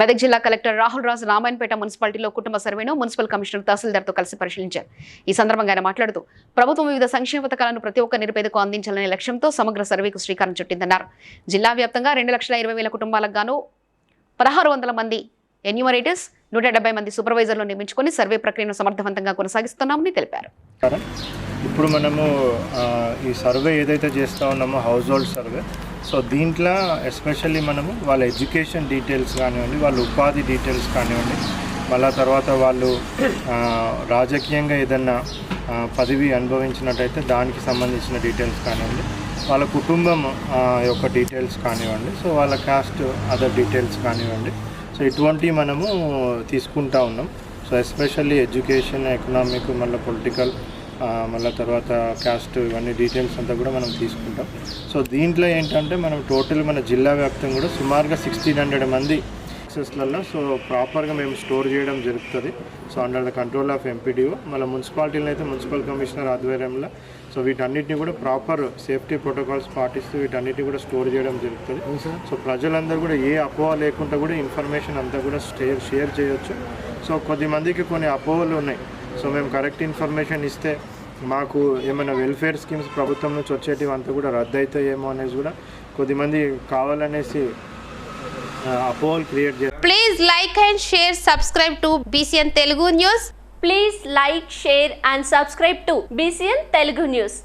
మెదక్ జిల్లా కలెక్టర్ రాహుల్ రాజు రామాయణపేట మున్సిపాలిటీలో కుటుంబ సర్వేను మున్సిపల్ కమిషనర్ తహసీల్దార్తో కలిసి పరిశీలించారు. ఈ సందర్భంగా ఆయన మాట్లాడుతూ ప్రభుత్వం వివిధ సంక్షేమ పథకాలను ప్రతి ఒక్క నిరుపేదకు అందించాలనే లక్ష్యంతో సమగ్ర సర్వేకు శ్రీకారం చుట్టిందన్నారు. జిల్లా వ్యాప్తంగా రెండు లక్షల ఇరవై వేల కుటుంబాలకు గాను పదహారు వందల మంది ఎన్యూమరేటర్స్ నూట డెబ్బై మంది సూపర్వైజర్లు నియమించుకొని సర్వే ప్రక్రియను సమర్థవంతంగా కొనసాగిస్తున్నామని తెలిపారు. ఇప్పుడు మనము ఈ సర్వే ఏదైతే చేస్తూ ఉన్నామో హౌస్ హోల్డ్ సర్వే సో దీంట్లో ఎస్పెషల్లీ మనము వాళ్ళ ఎడ్యుకేషన్ డీటెయిల్స్ కానివ్వండి వాళ్ళ ఉపాధి డీటెయిల్స్ కానివ్వండి మళ్ళా తర్వాత వాళ్ళు రాజకీయంగా ఏదన్నా పదవి అనుభవించినట్టయితే దానికి సంబంధించిన డీటెయిల్స్ కానివ్వండి వాళ్ళ కుటుంబం యొక్క డీటెయిల్స్ కానివ్వండి సో వాళ్ళ కాస్ట్ అదర్ డీటెయిల్స్ కానివ్వండి. సో ఇటువంటివి మనము తీసుకుంటా ఉన్నాం. సో ఎస్పెషల్లీ ఎడ్యుకేషన్ ఎకనామిక్ మళ్ళీ పొలిటికల్ మళ్ళీ తర్వాత క్యాస్ట్ ఇవన్నీ డీటెయిల్స్ అంతా కూడా మనం తీసుకుంటాం. సో దీంట్లో ఏంటంటే మనం టోటల్ మన జిల్లా వ్యాప్తంగా కూడా సుమారుగా సిక్స్టీన్ హండ్రెడ్ మంది యాక్సెస్లలో సో ప్రాపర్గా మేము స్టోర్ చేయడం జరుగుతుంది. So under the control of MPDO మళ్ళీ మున్సిపాలిటీలో అయితే మున్సిపల్ కమిషనర్ ఆధ్వర్యంలో సో వీటన్నిటిని కూడా ప్రాపర్ సేఫ్టీ ప్రోటోకాల్స్ పాటిస్తూ వీటన్నిటిని కూడా స్టోర్ చేయడం జరుగుతుంది. సో ప్రజలందరూ కూడా ఏ అపోహ లేకుండా కూడా ఇన్ఫర్మేషన్ అంతా కూడా షేర్ షేర్ చేయొచ్చు. సో కొద్ది మందికి కొన్ని అపోహలు ఉన్నాయి. సో మేము కరెక్ట్ ఇన్ఫర్మేషన్ ఇస్తే మాకు ఏమైనా వెల్ఫేర్ స్కీమ్స్ ప్రభుత్వం నుంచి వచ్చేటివి అంతా కూడా రద్దు అవుతాయేమో అనేసి కూడా కొద్దిమంది కావాలనేసి అపోవల్ క్రియేట్ చేస్తారు please like and share subscribe to BCN Telugu news please like share and subscribe to BCN Telugu news